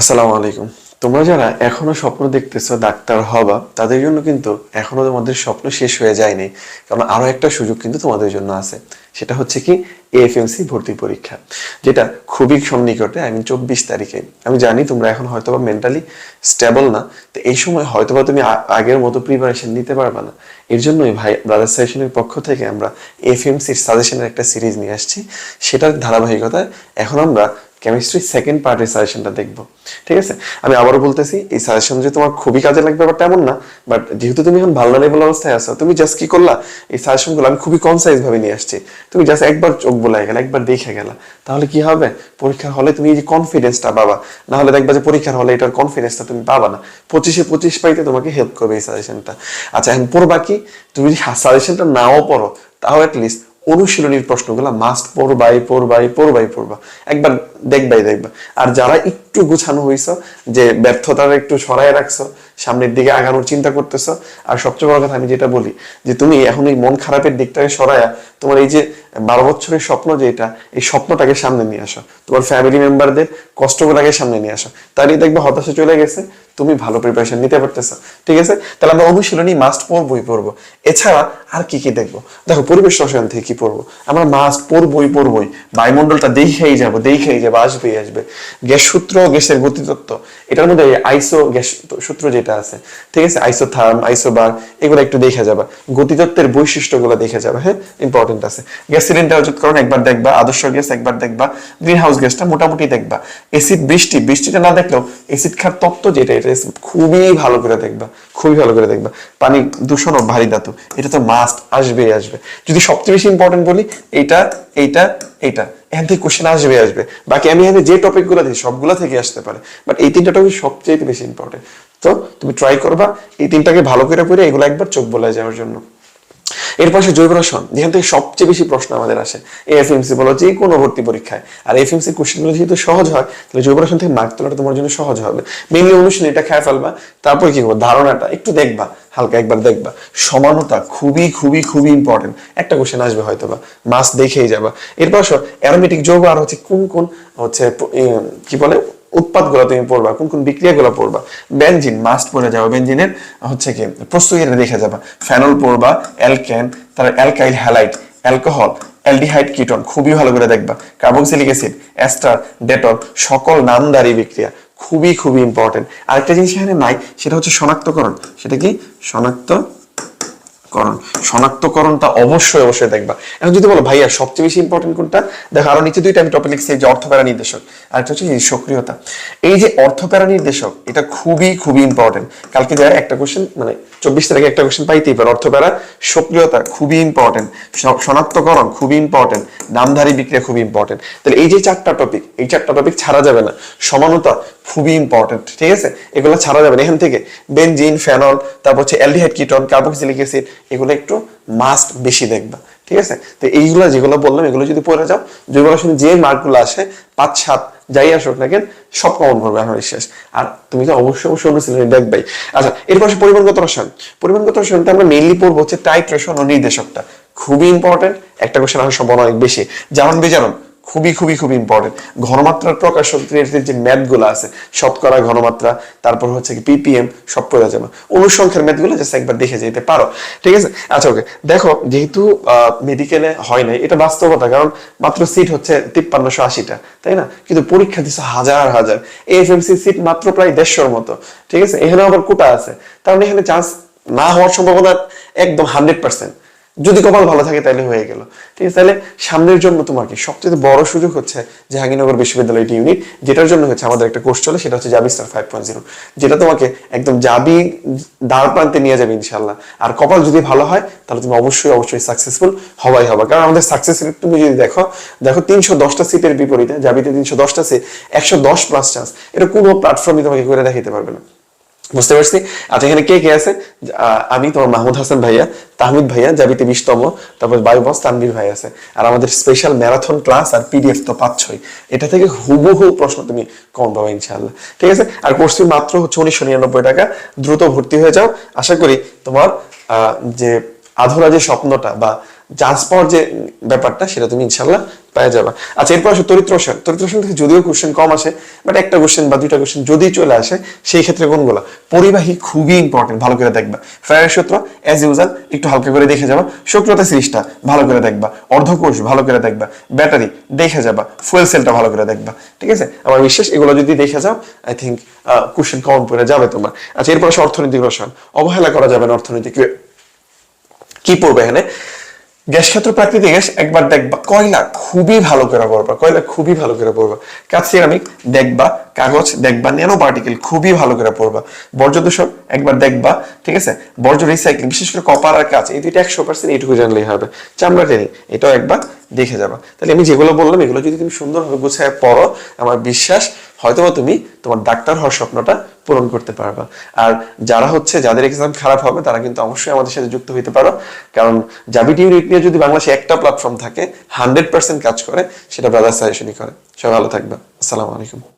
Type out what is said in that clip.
আসসালামু আলাইকুম। তোমরা যারা এখনও স্বপ্ন দেখতেছো ডাক্তার হবা, তাদের জন্য কিন্তু এখনও তোমাদের স্বপ্ন শেষ হয়ে যায়নি। কারণ আরও একটা সুযোগ কিন্তু তোমাদের জন্য আছে। সেটা হচ্ছে কি এএফএমসি ভর্তি পরীক্ষা, যেটা খুবই সন্নিকটে আই মিন চব্বিশ তারিখে। আমি জানি তোমরা এখন হয়তোবা মেন্টালি স্টেবল না, তো এই সময় হয়তোবা তুমি আগের মতো প্রিপারেশন নিতে পারবে না। এর জন্যই ভাই ব্রাদার সাজেশনের পক্ষ থেকে আমরা এফএমসির সাজেশনের একটা সিরিজ নিয়ে আসছি। সেটার ধারাবাহিকতায় এখন আমরা কেমিস্ট্রি সেকেন্ড পার্টের সাজেশনটা দেখব। ঠিক আছে? আমি আবারও বলতেছি, এই সাজেশন যে তোমার খুবই কাজে লাগবে ব্যাপারটা এমন না বাট যেহেতু তুমি এখন ভালনারেবল অবস্থায় আছো, তুমি জাস্ট কি করলা? এই সাজেশনগুলো আমি খুবই কনসাইজ ভাবে নিয়ে আসছি। তুমি জাস্ট একবার চোখ বোলাই গেলা, একবার দেখে গেলা। তাহলে কি হবে? পরীক্ষার হলে তুমি এই যে কনফিডেন্সটা পাবা, না হলে দেখবা যে পরীক্ষার হলে এটার কনফিডেন্সটা তুমি পাবা না। পঁচিশে পঁচিশ পাইতে তোমাকে হেল্প করবে এই সাজেশনটা আচ্ছা এখন পড়বা কি? তুমি যদি সাজেশনটা নাও পড়ো, তাও অ্যাটলিস্ট অনুশীলনীর প্রশ্নগুলো মাস্ট পড়বাই পড়বাই পড়বাই পড়বা একবার দেখবাই দেখবা আর যারা একটু গুছানো হইছ, যে ব্যর্থতার একটু সরাই রাখছো সামনের দিকে আগানোর চিন্তা করতেছো। আর সবচেয়ে বড় কথা আমি যেটা বলি, যে তুমি এখন এই মন খারাপের দিকটাকে সরায়া তোমার এই যে বারো বছরের স্বপ্ন যেটা এই স্বপ্নটাকে সামনে নিয়ে আসো। তোমার ফ্যামিলি মেম্বারদের কষ্টগুলোকে সামনে নিয়ে আসো। তারই দেখবে হতাশা চলে গেছে, তুমি ভালো প্রিপারেশন নিতে পারতেছো। ঠিক আছে? তাহলে আমরা অনুশীলনী মাস্ট পড়বই পড়ব। এছাড়া আর কি কি দেখব? দেখো, পরিবেশ রসায়ন থেকে কি পড়ব? আমরা মাস্ট পড়বই পড়বই। বায়ুমণ্ডলটা দেখেই যাব দেখেই যাব, আসবেই, আসবে। গ্যাস সূত্র, গ্যাসের গতিতত্ত্ব। এটার মধ্যে আইসো গ্যাস সূত্র যেটা আছে। ঠিক আছে? আইসো থার্ম আইসো বার এগুলো একটু দেখে যাবা। গতিতত্ত্বের বৈশিষ্ট্যগুলো দেখে যাবে হ্যাঁ? ইম্পর্টেন্ট আছে। গ্যাস সিলিন্ডার করণ একবার দেখবা, আদর্শ গ্যাস একবার দেখবা গ্রিন হাউস গ্যাসটা মোটামুটি দেখবা। এসিড বৃষ্টি, বৃষ্টিটা না দেখলেও এসিড খার তত্ত্ব যেটা, এটা খুবই ভালো করে দেখবা, খুবই ভালো করে দেখবা। পানি দূষণ ও ভারী ধাতু, এটা তো মাস্ট আসবেই, আসবে। যদি সবচেয়ে বেশি ইম্পর্টেন্ট বলি, এটা, এইটা এইটা। এখান থেকে কোশ্চেন আসবে আসবে। বাকি আমি এখানে যে টপিকগুলো দিই সবগুলো থেকে আসতে পারে। বাট এই তিনটা টপিক সবচেয়ে বেশি ইম্পর্টেন্ট তো তুমি ট্রাই করবা, এই তিনটাকে ভালো করে করে এগুলো একবার চোখ বলে যাওয়ার জন্য। এরপর সে জৈব রসায়ন, যেখান থেকে সবচেয়ে বেশি প্রশ্ন আমাদের আসে এফএমসি বলো, যে কোনো ভর্তি পরীক্ষায়। আর এফএমসি কোশ্চেনগুলো যেহেতু সহজ হয়, তাহলে জৈব রসায়ন থেকে মার্ক তোলাটা তোমার জন্য সহজ হবে। মেনলি অনুশীলন, এটা খেয়ে ফেলবা, তারপর কি করব? ধারণাটা, একটু দেখবা, হালকা একবার দেখবা। সমানতা খুবই খুবই খুবই ইম্পর্টেন্ট একটা কোশ্চেন আসবে হয়তো বা মাস দেখেই যাবা। এরপর অ্যারোমেটিক যৌগ আর হচ্ছে কোন কোন, হচ্ছে কি বলে? উৎপাদগুলো তুমি পড়বা, কোন কোন বিক্রিয়াগুলো পড়বা। বেনজিন মাস্ট পড়ে যাবে। বেনজিনের হচ্ছে কি প্রস্তুতিটা দেখে যাবা। ফেনল পড়বা, অ্যালকেন তার alkyl halide, alcohol, aldehyde ketone, খুবই ভালো করে দেখবা। কার্বক্সিলিক অ্যাসিড অ্যাস্টার ডেটল, সকল নামদারি বিক্রিয়া, খুবই খুবই ইম্পর্টেন্ট আরেকটা জিনিস এখানে নাই, সেটা হচ্ছে শনাক্তকরণ। সেটা কি? শনাক্ত করণ শনাক্তকরণটা অবশ্যই অবশ্যই দেখবা। এখন যদি বলো, ভাইয়া, সবচেয়ে বেশি ইম্পর্টেন্ট কোনটা? দেখো, আরও নিচে দুইটা আমি টপিক লিখছি যে অর্থপ্যারা নির্দেশক আর হচ্ছে সক্রিয়তা। এই যে অর্থপ্যারা নির্দেশক, এটা খুবই খুবই ইম্পর্টেন্ট কালকে যায় একটা কোশ্চেন মানে চব্বিশ তারিখে একটা কোশ্চেন পাইতেই পারে অর্থপ্যারা সক্রিয়তা খুবই ইম্পর্টেন্ট শনাক্তকরণ খুবই ইম্পর্টেন্ট নামধারী বিক্রিয়া খুবই ইম্পর্টেন্ট তাহলে এই যে চারটা টপিক এই চারটা টপিক ছাড়া যাবে না। সমানতা খুবই ইম্পর্টেন্ট ঠিক আছে? এগুলো ছাড়া যাবে না। এখান থেকে বেনজিন ফেনল তারপর হচ্ছে অ্যালডিহাইড কিটন কার্বক্সিলিক অ্যাসিড এগুলো একটু মাস্ট বেশি দেখবা, ঠিক আছে? তো এইগুলো যেগুলো বললাম, এগুলো যদি পড়ে যাও, যেগুলো শুনে যে মার্কগুলো আসে, পাঁচ, সাত, যাই আসুক না কেন, সব কমন করবে আমার বিশ্বাস আর তুমি তো অবশ্যই অবশ্যই অনুশীলনী দেখবাই। আচ্ছা এরপর আসে পরিমাণগত রসায়ন। পরিমাণগত রসায়নটা আমরা মেইনলি পড়ব হচ্ছে টাইট্রেশন ও নির্দেশকটা। খুবই ইম্পর্টেন্ট একটা কোশ্চেন আসার সম্ভাবনা অনেক বেশি। জারণ বিজারণ। খুবই খুবই খুবই ইম্পর্টেন্ট ঘনমাত্রার প্রকাশ শক্তির যে ম্যাথগুলো আছে, শতকরা ঘনমাত্রা, তারপর হচ্ছে কি পিপিএম সব পড়ে যাবে। অনুসংখ্যার ম্যাথগুলো জাস্ট একবার দেখে যেতে পারো। ঠিক আছে? আচ্ছা ওকে দেখো, যেহেতু মেডিকেলে হয় নাই, এটা বাস্তবতা, কারণ মাত্র সিট হচ্ছে তিপ্পান্নশো আশিটা, তাই না? কিন্তু পরীক্ষা দিচ্ছে হাজার হাজার। এফএমসি সিট মাত্র প্রায় দেড়শোর মতো। ঠিক আছে? এখানে আবার কোটা আছে। কারণ এখানে চান্স না হওয়ার সম্ভাবনা একদম হান্ড্রেড পার্সেন্ট যদি কপাল ভালো থাকে তাহলে হয়ে গেল। ঠিক আছে তাহলে সামনের জন্য তোমার কি? সবচেয়ে বড় সুযোগ হচ্ছে জাহাঙ্গীরনগর বিশ্ববিদ্যালয় এটি ইউনিট যেটার জন্য হচ্ছে আমাদের একটা কোর্স চলে, সেটা হচ্ছে জাবি স্টার ফাইভ পয়েন্ট জিরো যেটা তোমাকে একদম জাবি দ্বার প্রান্তে নিয়ে যাবে ইনশাল্লাহ আর কপাল যদি ভালো হয়, তাহলে তুমি অবশ্যই অবশ্যই সাকসেসফুল হবাই হবে। কারণ আমাদের সাকসেস রেট তুমি যদি দেখো দেখো তিনশো দশটা সিটের বিপরীতে জাবিতে তিনশো দশটা সিট একশো দশ প্লাস চান্স এটা কোনো প্ল্যাটফর্মে তোমাকে করে দেখাতে পারবে না। বুঝতে পারছি? আচ্ছা এখানে কে কে আছে? আমি, তোমার মাহমুদ হাসান ভাইয়া, তাহমিদ ভাইয়া জাবিতে বিশতম তারপর বায়ুবস তানবির ভাই আছে। আর আমাদের স্পেশাল ম্যারাথন ক্লাস আর পিডিএফ তো পাচ্ছই। এটা থেকে হুবহু প্রশ্ন তুমি কম পাবে ইনশাল্লাহ ঠিক আছে? আর কোর্স ফি মাত্র হচ্ছে উনিশশো নিরানব্বই টাকা। দ্রুত ভর্তি হয়ে যাও। আশা করি তোমার যে আধুরা যে স্বপ্নটা বা চান্স পাওয়ার যে ব্যাপারটা, সেটা তুমি ইনশাল্লাহ পেয়ে যাবে। আচ্ছা এরপর আসো তরিত্র রসায়ন থেকে যদিও কোশ্চেন কম আসে বাট একটা কোশ্চেন বা দুইটা কোশ্চেন যদি চলে আসে, সেই ক্ষেত্রে কোনগুলো? পরিবাহী খুবই ইম্পর্টেন্ট ভালো করে দেখবা। ফেরারের সূত্র অ্যাজ ইউজাল একটু হালকা করে দেখে যাবা। সক্রিয়তা সিরিজটা, ভালো করে দেখবা। অর্ধকোষ, ভালো করে দেখবা। ব্যাটারি, দেখে যাবা। ফুয়েল সেলটা ভালো করে দেখবা। ঠিক আছে? আমার বিশ্বাস, এগুলো যদি দেখে যাও আই থিঙ্ক কোশ্চেন কমন পড়ে যাবে তোমার। আচ্ছা এরপর অর্থনৈতিক রসায়ন অবহেলা করা যাবে না অর্থনৈতিক। কি পড়বে এখানে? গ্যাস ক্ষেত্র প্রাকৃতিক গ্যাস, একবার দেখবা। কয়লা খুবই ভালো করে পড়বা, কয়লা খুবই ভালো করে পড়বা। কাজ সিরামিক দেখবা, কাগজ দেখবা ন্যানো পার্টিকেল খুবই ভালো করে পড়বা। বর্জ্য দূষণ একবার দেখবা, ঠিক আছে? বর্জ্য রিসাইক্লিং বিশেষ করে কপার আর কাজ এই দুইটা একশো পার্সেন্ট এইটুকু জানলেই হবে। চামড়া ট্রেনিং এটাও একবার দেখে যাবা। তাহলে আমি যেগুলো বললাম, এগুলো যদি তুমি সুন্দরভাবে গুছায় পড়ো, আমার বিশ্বাস হয়তোবা তুমি তোমার ডাক্তার হওয়ার স্বপ্নটা পূরণ করতে পারবা। আর যারা হচ্ছে, যাদের এক্সাম খারাপ হবে, তারা কিন্তু অবশ্যই আমাদের সাথে যুক্ত হইতে পারো। কারণ জাবি ইউনিট নিয়ে যদি বাংলাদেশে একটা প্ল্যাটফর্ম থাকে হান্ড্রেড পার্সেন্ট কাজ করে, সেটা ব্রাদার সাজেশনই করে। সবাই ভালো থাকবে আসসালামু আলাইকুম।